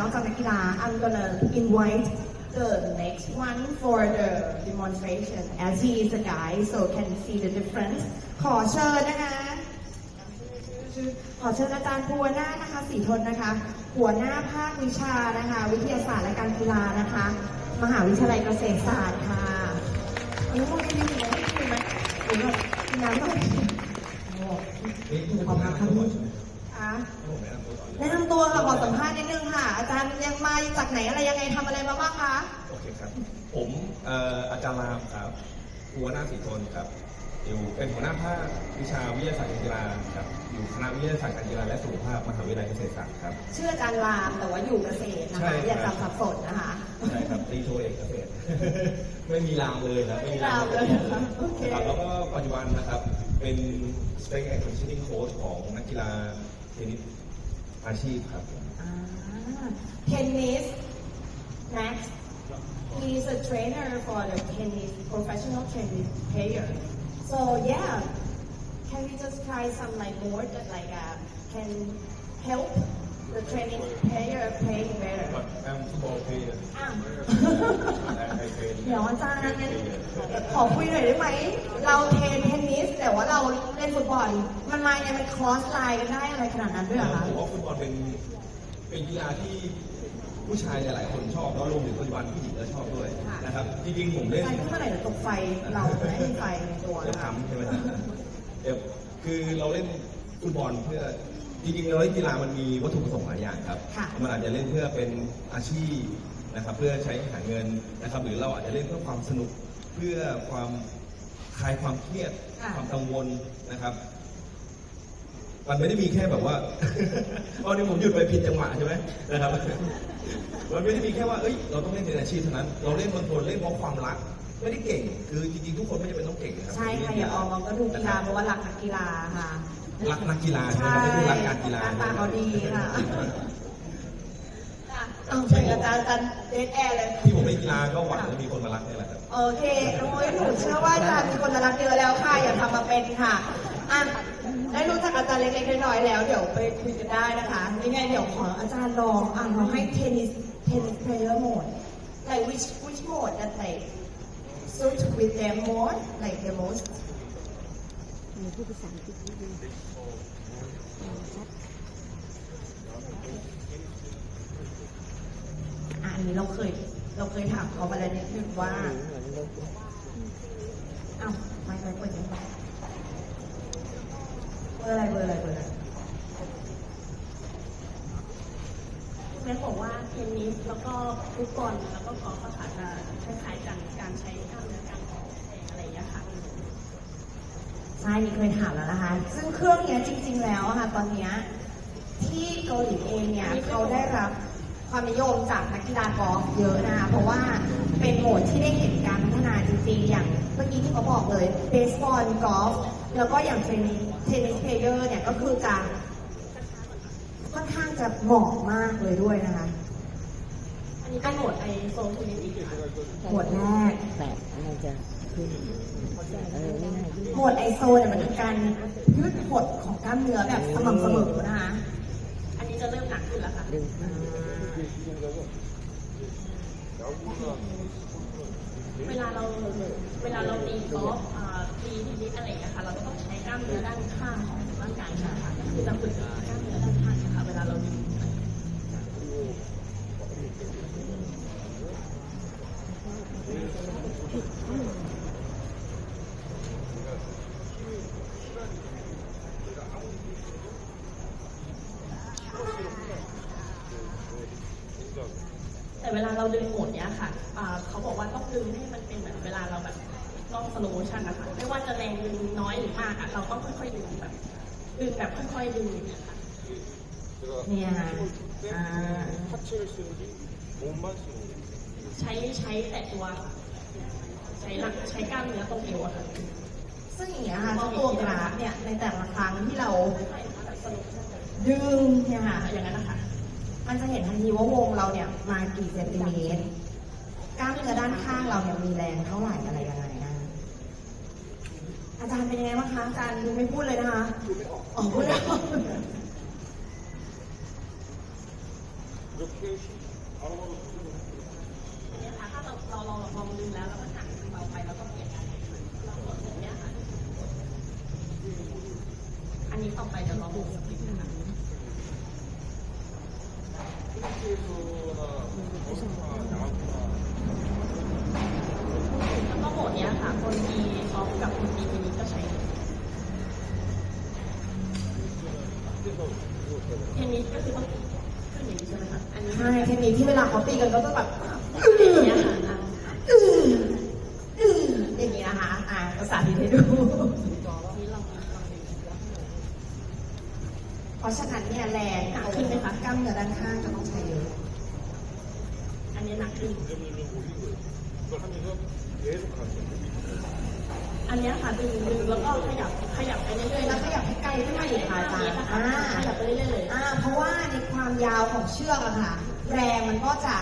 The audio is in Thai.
นอกจากนักกีฬา I'm gonna invite the next one for the demonstration as he is a guy so can see the difference ขอเชิญนะคะ ขอเชิญอาจารย์ภูวนาถนะคะสีทนนะคะ หัวหน้าภาควิชานะคะ วิทยาศาสตร์และการกีฬานะคะ มหาวิทยาลัยเกษตรศาสตร์ค่ะโอ้ยยังมีไหมมีไหมมีน้ำต้องโอ้นี่ผู้ประกอบการทั้งหมด ค่ะผมแนะนำตัวก่อนแนะนำตัวค่ะขอสัมภาษณ์นิดนึงค่ะ อาจารย์ยังมาจากไหนอะไรยังไงทำอะไรมาบ้างคะโอเคครับ ผมเอ่ออาจารย์รามครับหัวหน้าสีทนครับ อยู่เป็นหัวหน้าภาควิชาวิทยาศาสตร์การกีฬาครับ อยู่คณะวิทยาศาสตร์การกีฬาและสุขภาพมหาวิทยาลัยเกษตรศาสตร์ครับ ชื่ออาจารย์รามแต่ว่าอยู่เกษตรนะใช่คะครับอย่าจำสับสนนะคะ ใช่ครับตีโทเอกเกษตร ไม่มีรามเลยนะไม่มีรามเลยนะคะโอเคครับแล้วก็ปัจจุบันนะครับ เป็น strength and conditioning coach ของนักกีฬา เทนนิสอาชีพครับ อ่า tennis Max he's a trainer for the tennis professional tennis player so yeah can we just try some like more that like uh, can help the training player playing better But I'm football player อ้าว I train เ ดี๋ยวอาจารย์งั้นขอคุยหน่อยได้ไหม เราเทรนเทนนิส แต่ว่าเราเล่นฟุตบอล มันมาเนี่ยมันคลอสไลน์กันได้อะไรขนาดนั้นด้วยเหรอคะผมว่าฟุตบอลเป็นเป็นกีฬาที่ผู้ชายหลายๆคนชอบแล้วรวมถึงปัจจุบันผู้หญิงก็ชอบด้วยค่ะนะครับจริงๆผมเล่นไฟขึ้นมาไหนเดี๋ยวตกไฟเราไม่มีไฟในตัวจะนะคะทำใช่ไหมครับเดี๋ยวคือเราเล่นฟุตบอลเพื่อจริงๆเราเล่นกีฬามันมีวัตถุประสงค์หลายอย่างครับค่ะมันอาจจะเล่นเพื่อเป็นอาชีพ นะครับเพื่อใช้หาเงินนะครับ หรือเราอาจจะเล่นเพื่อความสนุกเพื่อความคลายความเครียดค่ะ ความกังวลนะครับ มันไม่ได้มีแค่แบบว่าวันนี้ผมหยุดไปผิดจังหวะใช่ไหมนะครับ มันไม่ได้มีแค่ว่าเอ้ยเราต้องเล่นเป็นอาชีพเท่านั้น เราเล่นบางคนเล่นเพราะความรัก ไม่ได้เก่ง คือจริงๆทุกคนไม่จำเป็นต้องเก่งนะครับใช่ค่ะอย่าออกมาก็ดูกีฬาเพราะว่ารักนักกีฬาค่ะ รักนักกีฬาใช่ไหมครับไม่ใช่รักการกีฬา หน้าตาเขาดีค่ะ ค่ะเอาเชิญอาจารย์อาจารย์เดทแอร์เลย ที่ผมเล่นกีฬาก็หวังจะมีคนมารักนี่แหละครับ โอเคโอ้ยหนูเชื่อว่าอาจารย์มีคนรักเยอะแล้วค่ะ อย่าทำมาเป็นค่ะอะได้รู้จักอาจารย์เล็กๆน้อยๆแล้ว เดี๋ยวไปคุยกันได้นะคะยังไงเดี๋ยวขออาจารย์ลองอะลองให้เทนนิสเทนนิสเพลเยอร์โหมด like which which mode that like suit with them more like the most มีพูดภาษาอังกฤษนิดนึงชัด อะอันนี้เราเคย เราเคยถามเขาไปแล้วนิดนึงว่าเอ้าไม่ไม่เปิดยังไงเบอร์อะไรเบอร์อะไรเบอร์อะไรแม่บอกว่าเทนนิสแล้วก็ฟุตบอลแล้วก็กอล์ฟอะค่ะจะคล้ายๆกันการใช้กล้ามเนื้อการออกแรงอะไรอย่างเงี้ยค่ะ ใช่มีเคยถามแล้วนะคะ ซึ่งเครื่องเนี้ยจริง ๆ แล้วอะค่ะ ตอนเนี้ยที่เกาหลีเองเนี่ยเขาได้รับ ความนิยมจากนักกีฬากอล์ฟเยอะนะคะเพราะว่าเป็นโหมดที่ได้เห็นการพัฒนาจริงๆ อย่างเมื่อกี้ที่เขาบอกเลยเบสบอลกอล์ฟแล้วก็อย่างเทนนิสเทนนิสเพลเยอร์เนี่ยก็คือจะค่อนข้างจะเหมาะมากเลยด้วยนะคะอันนี้เป็นโหมดไอโซนเทนนิสอีกค่ะโหมดแรกแปดมันจะขึ้นเออไม่น่าขึ้นโหมดไอโซเนี่ยมันคือการยืดหดของกล้ามเนื้อแบบสม่ำเสมอนะคะ อันนี้จะเริ่มหนักขึ้นแล้วค่ะดึงขึ้น เวลาเราเวลาเราตีกอล์ฟอ่าตีเทนนิสอะไรอย่างเงี้ยค่ะ เราก็ต้องใช้กล้ามเนื้อด้านข้างของร่างกายใช่ไหมคะก็คือจะฝึกกล้ามเนื้อด้านข้างนะคะเวลาเรายิง แต่ เวลาเราดึงหมดเนี้ยค่ะเขาบอกว่าต้องดึงให้มันเป็นเหมือนเวลาเราแบบต้องสโลชันนะคะไม่ว่าจะแรงดึงน้อยหรือมากอะเราต้องค่อยๆดึงแบบดึงแบบค่อยๆดึงเนี่ยคะเนี่ยใช้ใช้แต่ตัวใช้หลักใช้กล้ามเนื้อตรงเอวค่ะซึ่งอย่างเงี้ยค่ะตัวกราฟเนี่ยในแต่ละครั้งที่เราดึงเนี่ยค่ะอย่างนั้นนะคะ มันจะเห็นทันทีว่าวงเราเนี่ยมากี่เซนติเมตร กล้ามเนื้อด้านข้างเราเนี่ยมีแรงเท่าไหร่อะไรยังไงนะอาจารย์เป็นยังไงบ้างคะอาจารย์ดูไม่พูดเลยนะคะอ๋อพูดแล้วถ้าเราเราลองลองดึงแล้วเราก็หักเบาไปแล้วก็เปลี่ยนการรอันนี้ต่อไปเดี๋ยวเราดูสปิดนึงนะ คนดีพร้อมกับคนดีนี้ก็ใช้เทนนิสก็คือต้องขึ้นอย่างนี้ใช่ไหมคะอันนี้ใช่เทนนิสที่เวลาเขาตีกันก็ต้องแบบอย่างนี้ค่ะอย่างนี้นะคะอ่าสายที่ให้ดูเพราะฉะนั้นเนี่ยแรงหนักขึ้นไหมคะกล้ามเนื้อด้านข้างจะต้องใช้เยอะอันนี้หนักขึ้น อันนี้ค่ะดึงดึงแล้วก็ขยับขยับไปเรื่อยๆแล้วขยับให้ไกลขึ้นมาอีกค่ะอาจารย์ขยับไปเรื่อยๆเพราะว่าในความยาวของเชือกอะค่ะ แรงมันก็จะ